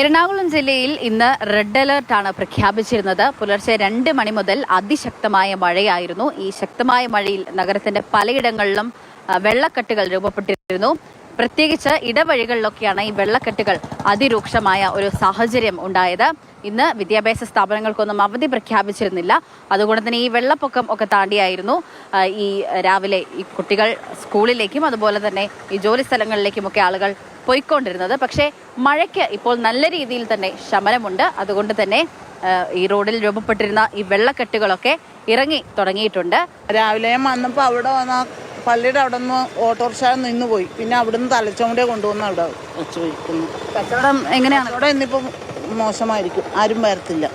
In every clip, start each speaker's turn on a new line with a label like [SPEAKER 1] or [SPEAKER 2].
[SPEAKER 1] എറണാകുളം ജില്ലയിൽ ഇന്ന് റെഡ് അലർട്ടാണ് പ്രഖ്യാപിച്ചിരുന്നത്. പുലർച്ചെ രണ്ട് മണി മുതൽ അതിശക്തമായ മഴയായിരുന്നു. ഈ ശക്തമായ മഴയിൽ നഗരത്തിന്റെ പലയിടങ്ങളിലും വെള്ളക്കെട്ടുകൾ രൂപപ്പെട്ടിരുന്നു. പ്രത്യേകിച്ച് ഇടവഴികളിലൊക്കെയാണ് ഈ വെള്ളക്കെട്ടുകൾ അതിരൂക്ഷമായ ഒരു സാഹചര്യം ഉണ്ടായത്. ഇന്ന് വിദ്യാഭ്യാസ സ്ഥാപനങ്ങൾക്കൊന്നും അവധി പ്രഖ്യാപിച്ചിരുന്നില്ല. അതുകൊണ്ട് തന്നെ ഈ വെള്ളപ്പൊക്കം ഒക്കെ താണ്ടിയായിരുന്നു. ഈ രാവിലെ ഈ കുട്ടികൾ സ്കൂളിലേക്കും അതുപോലെ തന്നെ ഈ ജോലി സ്ഥലങ്ങളിലേക്കുമൊക്കെ ആളുകൾ പോയിക്കൊണ്ടിരുന്നത്. പക്ഷേ മഴയ്ക്ക് ഇപ്പോൾ നല്ല രീതിയിൽ തന്നെ ശമനമുണ്ട്. അതുകൊണ്ട് തന്നെ ഈ റോഡിൽ രൂപപ്പെട്ടിരുന്ന ഈ വെള്ളക്കെട്ടുകളൊക്കെ ഇറങ്ങി തുടങ്ങിയിട്ടുണ്ട്.
[SPEAKER 2] രാവിലെ ഞാൻ വന്നപ്പോൾ അവിടെ വന്ന പള്ളിയുടെ അവിടെ നിന്ന് ഓട്ടോറിക്ഷ നിന്ന് പോയി. പിന്നെ അവിടുന്ന് തലച്ചോണ്ടേ കൊണ്ടുവന്ന് അവിടെ വെച്ച് വയ്ക്കുന്നു
[SPEAKER 1] കച്ചവടം എങ്ങനെയാണ്?
[SPEAKER 2] അവിടെ ഇന്നിപ്പം മോശമായിരിക്കും. ആരും വരത്തില്ല.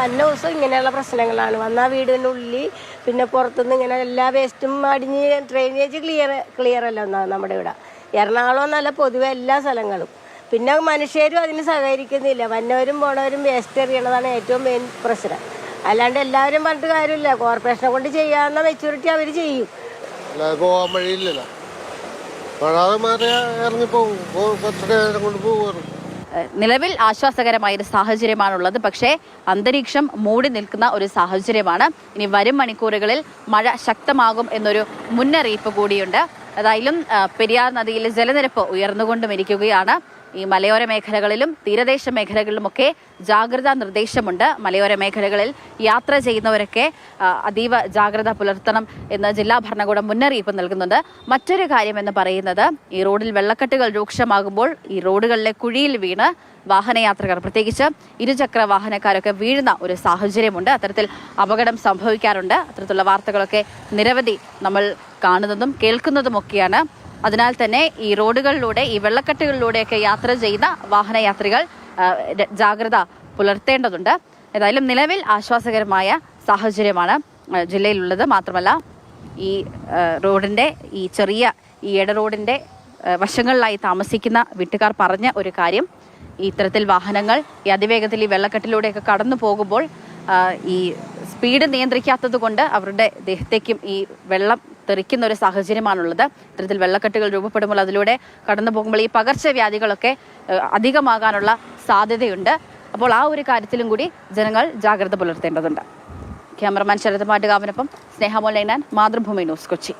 [SPEAKER 3] വന്ന ദിവസം ഇങ്ങനെയുള്ള പ്രശ്നങ്ങളാണ്. വന്ന വീടിന്റെ ഉള്ളിൽ പിന്നെ പുറത്തുനിന്ന് ഇങ്ങനെ എല്ലാ വേസ്റ്റും അടിഞ്ഞ് ഡ്രെയിനേജ് ക്ലിയർ ക്ലിയർ അല്ല നമ്മുടെ ഇവിടെ. എറണാകുളം എന്നല്ല പൊതുവെ എല്ലാ സ്ഥലങ്ങളും. പിന്നെ മനുഷ്യരും അതിന് സഹകരിക്കുന്നില്ല. വന്നവരും പോണവരും വേസ്റ്റ് എറിയണതാണ് ഏറ്റവും മെയിൻ പ്രശ്നം. അല്ലാണ്ട് എല്ലാവരും പറഞ്ഞിട്ട് കാര്യമില്ല. കോർപ്പറേഷനെ കൊണ്ട് ചെയ്യാവുന്ന മെച്യൂരിറ്റി അവർ ചെയ്യും.
[SPEAKER 4] അല്ലാതെ പോകാൻ വഴിയില്ലല്ലോ. തൊഴാതെ മാറി ഇറങ്ങിപ്പോകും പോ- കുറച്ച് നേരം കൊണ്ട് പോകുമായിരുന്നു
[SPEAKER 1] ഏഹ് നിലവിൽ ആശ്വാസകരമായ ഒരു സാഹചര്യമാണുള്ളത്. പക്ഷേ അന്തരീക്ഷം മൂടി നിൽക്കുന്ന ഒരു സാഹചര്യമാണ്. ഇനി വരും മണിക്കൂറുകളിൽ മഴ ശക്തമാകും എന്നൊരു മുന്നറിയിപ്പ് കൂടിയുണ്ട്. ഏതായാലും പെരിയാർ നദിയിലെ ജലനിരപ്പ് ഉയർന്നുകൊണ്ടും ഇരിക്കുകയാണ് ഈ മലയോര മേഖലകളിലും തീരദേശ മേഖലകളിലുമൊക്കെ ജാഗ്രതാ നിർദ്ദേശമുണ്ട്. മലയോര മേഖലകളിൽ യാത്ര ചെയ്യുന്നവരൊക്കെ അതീവ ജാഗ്രത പുലർത്തണം എന്ന് ജില്ലാ ഭരണകൂടം മുന്നറിയിപ്പ് നൽകുന്നുണ്ട്. മറ്റൊരു കാര്യം എന്ന് പറയുന്നത് ഈ റോഡിൽ വെള്ളക്കെട്ടുകൾ രൂക്ഷമാകുമ്പോൾ ഈ റോഡുകളിലെ കുഴിയിൽ വീണ് വാഹനയാത്രക്കാർ പ്രത്യേകിച്ച് ഇരുചക്ര വാഹനക്കാരൊക്കെ വീഴുന്ന ഒരു സാഹചര്യമുണ്ട്. അത്തരത്തിൽ അപകടം സംഭവിക്കാറുണ്ട്. അത്തരത്തിലുള്ള വാർത്തകളൊക്കെ നിരവധി നമ്മൾ കാണുന്നതും കേൾക്കുന്നതുമൊക്കെയാണ്. അതിനാൽ തന്നെ ഈ റോഡുകളിലൂടെ ഈ വെള്ളക്കെട്ടുകളിലൂടെയൊക്കെ യാത്ര ചെയ്യുന്ന വാഹനയാത്രികൾ ജാഗ്രത പുലർത്തേണ്ടതുണ്ട്. ഏതായാലും നിലവിൽ ആശ്വാസകരമായ സാഹചര്യമാണ് ജില്ലയിലുള്ളത്. മാത്രമല്ല ഈ റോഡിന്റെ ഈ ചെറിയ ഈ ഇട റോഡിന്റെ വശങ്ങളിലായി താമസിക്കുന്ന വീട്ടുകാർ പറഞ്ഞ ഒരു കാര്യം ഇത്തരത്തിൽ വാഹനങ്ങൾ ഈ അതിവേഗത്തിൽ ഈ വെള്ളക്കെട്ടിലൂടെയൊക്കെ കടന്നു പോകുമ്പോൾ ഈ സ്പീഡ് നിയന്ത്രിക്കാത്തത് കൊണ്ട് അവരുടെ ദേഹത്തേക്കും ഈ വെള്ളം തെറിക്കുന്ന ഒരു സാഹചര്യമാണുള്ളത്. ഇത്തരത്തിൽ വെള്ളക്കെട്ടുകൾ രൂപപ്പെടുമ്പോൾ അതിലൂടെ കടന്നു പോകുമ്പോൾ ഈ പകർച്ചവ്യാധികളൊക്കെ അധികമാകാനുള്ള സാധ്യതയുണ്ട്. അപ്പോൾ ആ ഒരു കാര്യത്തിലും കൂടി ജനങ്ങൾ ജാഗ്രത പുലർത്തേണ്ടതുണ്ട്. ക്യാമറമാൻ ശരത് മാട്ടുകാവിനൊപ്പം സ്നേഹമോലൈനാൻ മാതൃഭൂമി ന്യൂസ് കൊച്ചി.